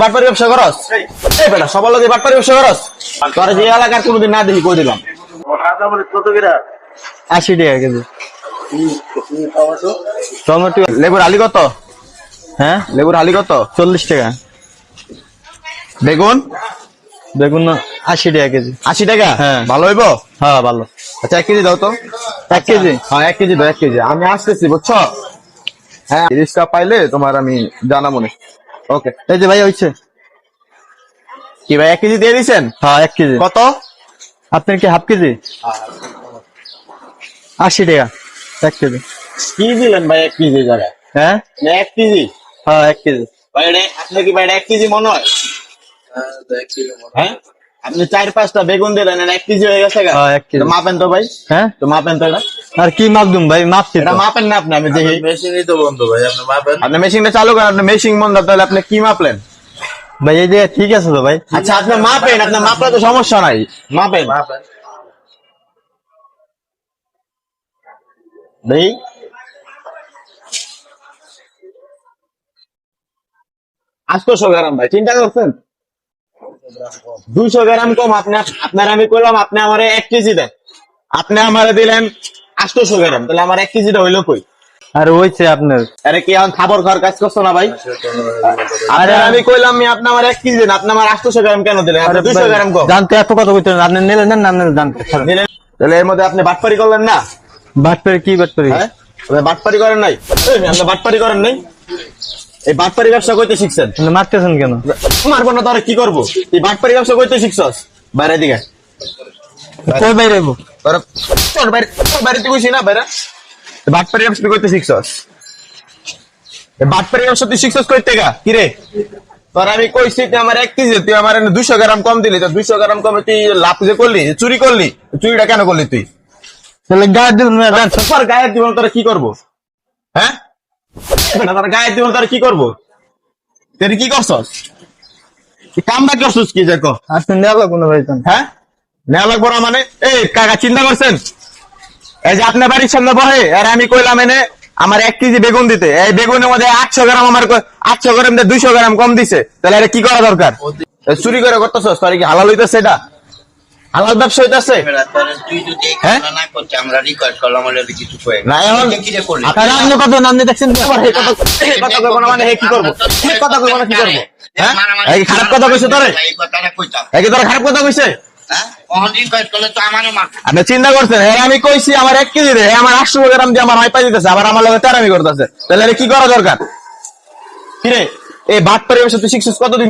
বাটপারি ব্যবসা করস? এই। বেটা সবার লোক বাটপারি ব্যবসা করস? তোর যে এলাকার কোনোদিন না দেখি কই দিলাম? আশি টাকা কেজি। টমেটো। লেবুর আলি কত? হ্যাঁ? লেবুর আলি কত? চল্লিশ টাকা। বেগুন? বেগুন আশি টাকা কেজি। আশি টাকা? হ্যাঁ। ভালো হইব? হ্যাঁ ভালো। আচ্ছা এক কেজি দাও তো। এক কেজি? হ্যাঁ এক কেজি দাও এক কেজি। আমি আসতেছি বুঝছ? হ্যাঁ রিক্সা পাইলে তোমার আমি জানাব না ওকে এই যে ভাই হয়েছে কি ভাই এক কেজি দিয়ে দিছেন? হ্যাঁ এক কেজি। কত? আপনার কি হাফ কেজি? আশি টাকা এক কেজি। কি দিলেন ভাই এক কেজি জায়গায়? হ্যাঁ? এক কেজি? হ্যাঁ এক কেজি। ভাই আপনার কি ভাই এক কেজি মনে হয়? হ্যাঁ? আপনি চার পাঁচটা বেগুন দিলেন এক কেজি হয়ে গেছে হ্যাঁ। মাপেন তো ভাই। হ্যাঁ? তো মাপেন তো এটা। আর কি মাপদুম ভাই? মাপছি এটা মাপেন না আপনি আমি দেখি। মেশিনই তো বন্ধ ভাই আপনি মাপেন। আপনি মেশিনটা চালু করেন আপনি মেশিন বন্ধ তাহলে আপনি কি মাপলেন? ভাই এই যে ঠিক আছে তো ভাই। আচ্ছা আপনি মাপেন আপনার মাপলে তো সমস্যা নাই। মাপেন। মাপেন। দেই আটশোশো গ্রাম ভাই? চিন্তা করছেন? দুইশো গ্রাম কম আপনার আপনার আমি করলাম আপনি আমার এক কেজি দেন। আপনি আমার দিলেন আটশোশো গ্রাম তাহলে আমার এক কেজিটা হইল কই? আর হয়েছে আপনার। আরে কি এখন খাবার খাওয়ার কাজ করছ না ভাই? আরে আমি কইলাম আমি আপনি আমার এক কেজি দেন আপনি আমার আটশোশো গ্রাম কেন দিলেন? আপনি দুইশো গ্রাম কম। জানতে এত কথা কইতে আপনি নিলেন না জানতে তাহলে এর মধ্যে আপনি বাটপারি করলেন না? বাট পেরে কি বাট পেরে হ্যাঁ বাটপারি করেন নাই? আপনি বাটপারি করেন নাই? এই বাটপারি ব্যবসা করতে শিখছেন? মারতেছেন কেন? মারবো না তোরা কি করব? এই বাটপারি ব্যবসা করতে শিখছস? বাইরে দিকে। বাইরে। আইবো? তোরা বাইরে। তোর বাইরে? তুই কইছি না বাইরে? এই বাটপারি ব্যবসা তুই করতে শিখছস? বাটপারি ব্যবসা তুই শিখছস করতে গা? কি রে? তোর আমি কইছি তুই আমার এক কেজি তুই আমার দুশো গ্রাম কম দিলি তো দুশো গ্রাম কমে তুই লাভ যে করলি চুরি করলি চুরিটা কেন করলি তুই? তাহলে গায়ে না দেন তোর গায়ের জীবন তোরা কি করব? হ্যাঁ? না, তোর জীবন তোরা কি করব? তুই কি করছস? কামটা করছস কি দেখো আপনি নেওয়া কোনো ভাই জান হ্যাঁ? নেওয়া লাগবো না মানে? এই কাকা চিন্তা করছেন? এই যে আপনার বাড়ির সামনে বহে আর আমি কইলাম এনে আমার এক কেজি বেগুন দিতে। এই বেগুনের মধ্যে আটশো গ্রাম আমার আটশো গ্রাম দুইশো গ্রাম কম দিছে। তাহলে এটা কি করা দরকার? চুরি করে করতেছস? তোর কি হালাল হইতেছে এটা? হালাল ব্যবসা হইতেছে? হ্যাঁ? মানে কি করব? হে কথা কইবো না কি করব? হ্যাঁ? এই খারাপ কথা কইছে তোর খারাপ কথা কইছে? হ্যাঁ? আপনি চিন্তা করছেন হ্যাঁ আমি কইছি আমার এক কেজি দে আমার আটশো গ্রাম দিয়ে আমার হাইপাই দিতেছে, আবার আমার লগে তেরামি করতেছে। তাহলে কি করা দরকার? কিরে, এই বাট পরিবেশে তুই শিখছিস কতদিন?